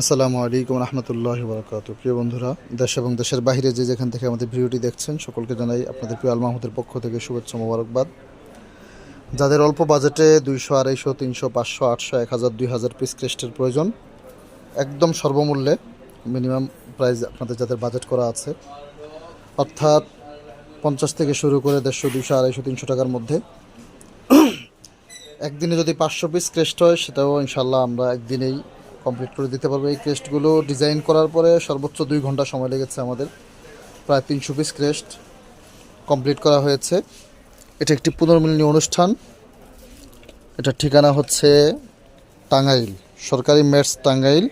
আসসালামু আলাইকুম রহমতুল্লাহ বরকাত প্রিয় বন্ধুরা, দেশ এবং দেশের বাইরে যে যেখান থেকে আমাদের ভিডিওটি দেখছেন, সকলকে জানাই আপনাদের প্রিয় আল মাহমুদের পক্ষ থেকে শুভেচ্ছা মোবারকবাদ। যাদের অল্প বাজেটে দুইশো, আড়াইশো, তিনশো, পাঁচশো, আটশো, এক হাজার, দুই হাজার পিস ক্রেস্টের প্রয়োজন, একদম সর্বমূল্যে মিনিমাম প্রাইস আপনাদের যাদের বাজেট করা আছে, অর্থাৎ পঞ্চাশ থেকে শুরু করে দেড়শো, দুইশো, আড়াইশো, তিনশো টাকার মধ্যে। একদিনে যদি পাঁচশো পিস ক্রেস্ট হয়, সেটাও ইনশাল্লাহ আমরা একদিনেই কমপ্লিট করে দিতে পারব এই ক্রেস্টগুলো। ডিজাইন করার পরে সর্বোচ্চ দুই ঘণ্টা সময় লেগেছে আমাদের। প্রায় তিনশো পিস ক্রেস্ট কমপ্লিট করা হয়েছে। এটা একটি পুনর্মিলনী অনুষ্ঠান। এটার ঠিকানা হচ্ছে টাঙ্গাইল, সরকারি মেটস টাঙ্গাইল।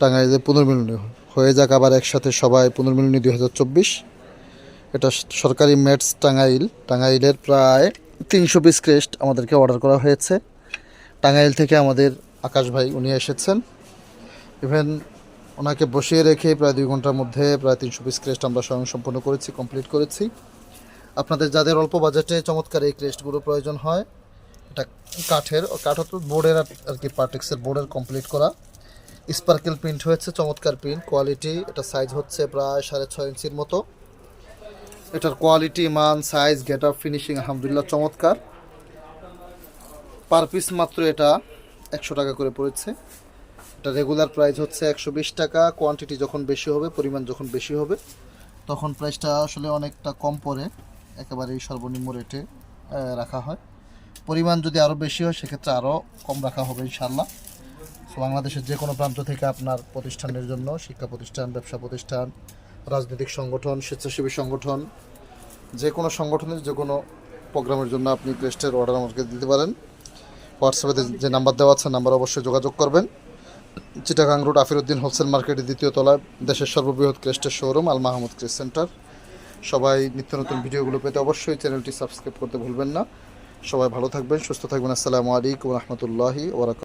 টাঙ্গাইলে পুনর্মিলনী হয়ে যাক আবার একসাথে সবাই পুনর্মিলনী দুই হাজার চব্বিশ। এটা সরকারি মেটস টাঙ্গাইল। টাঙ্গাইলের প্রায় তিনশো পিস ক্রেস্ট আমাদেরকে অর্ডার করা হয়েছে। টাঙ্গাইল থেকে আমাদের আকাশ ভাই উনি এসেছেন। ইভেন ওনাকে বসিয়ে রেখে প্রায় দুই ঘণ্টার মধ্যে প্রায় তিনশো পিস ক্রেস্ট আমরা স্বয়ং সম্পন্ন করেছি কমপ্লিট করেছি। আপনাদের যাদের অল্প বাজেটে চমৎকার এই ক্রেস্টগুলো প্রয়োজন হয়, এটা কাঠের, কাঠ হতো বোর্ডের আর আর কি পার্টেক্সের বোর্ডের কমপ্লিট করা। স্পার্কেল প্রিন্ট হয়েছে, চমৎকার প্রিন্ট কোয়ালিটি এটা সাইজ হচ্ছে প্রায় সাড়ে ছয় ইঞ্চির মতো। এটার কোয়ালিটি মান সাইজ গেট আপ ফিনিশিং আলহামদুলিল্লাহ চমৎকার। পার পিস মাত্র এটা একশো টাকা করে পড়েছে। এটা রেগুলার প্রাইস হচ্ছে একশো বিশ টাকা। কোয়ান্টিটি যখন বেশি হবে, পরিমাণ যখন বেশি হবে, তখন প্রাইসটা আসলে অনেকটা কম পড়ে। একেবারেই সর্বনিম্ন রেটে রাখা হয়। পরিমাণ যদি আরও বেশি হয়, সেক্ষেত্রে আরও কম রাখা হবে ইনশাল্লাহ বাংলাদেশের যে কোনো প্রান্ত থেকে আপনার প্রতিষ্ঠানের জন্য, শিক্ষা প্রতিষ্ঠান, ব্যবসা প্রতিষ্ঠান, রাজনৈতিক সংগঠন, স্বেচ্ছাসেবী সংগঠন যে কোনো সংগঠনের যে কোনো প্রোগ্রামের জন্য আপনি ক্রেস্টের অর্ডার আমাকে দিতে পারেন। হোয়াটসঅ্যাপে যে নাম্বার দেওয়া আছে নাম্বার অবশ্যই যোগাযোগ করবেন। চিটাগাং রোড, আফিরুদ্দিন হোলসেল মার্কেটের দ্বিতীয় তলায় দেশের সর্ববৃহৎ ক্রেস্টের showroom, Al Mahmud crest centre. সবাই নিত্য নতুন ভিডিওগুলো পেতে অবশ্যই চ্যানেলটি সাবস্ক্রাইব করতে ভুলবেন না। সবাই ভালো থাকবেন, সুস্থ থাকবেন। আসসালামু আলাইকুম রহমতুল্লাহি ওবরাকাত